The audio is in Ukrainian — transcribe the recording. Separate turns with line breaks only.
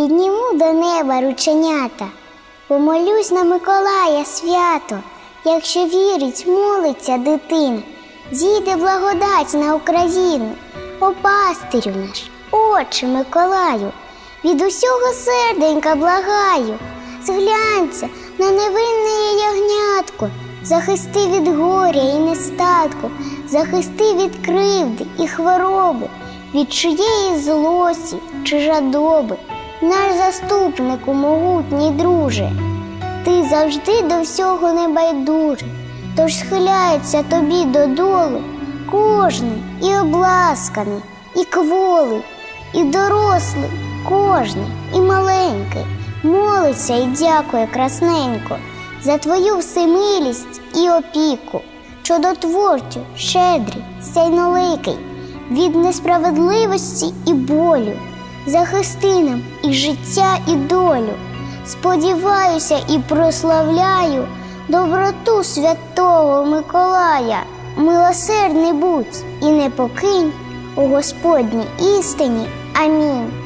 підніму до неба рученята, помолюсь на Миколая свято, якщо вірить, молиться дитина, зійде благодать на Україну, о пастирю наш, Отче Миколаю, від усього серденька благаю, зглянься на невинне ягнятко, захисти від горя і нестатку, захисти від кривди і хвороби, від чиєї злості чи жадоби, наш заступнику могутній друже. Ти завжди до всього небайдужий, тож схиляється тобі додолу кожний і обласканий, і кволий, і дорослий, кожний і маленький, молиться і дякує красненько за твою всемилість і опіку, чудотворцю, щедрий, сяйноликий, від несправедливості і болю, захисти нам і життя, і долю. Сподіваюся і прославляю доброту святого Миколая. Милосердний будь і не покинь у Господній істині. Амінь.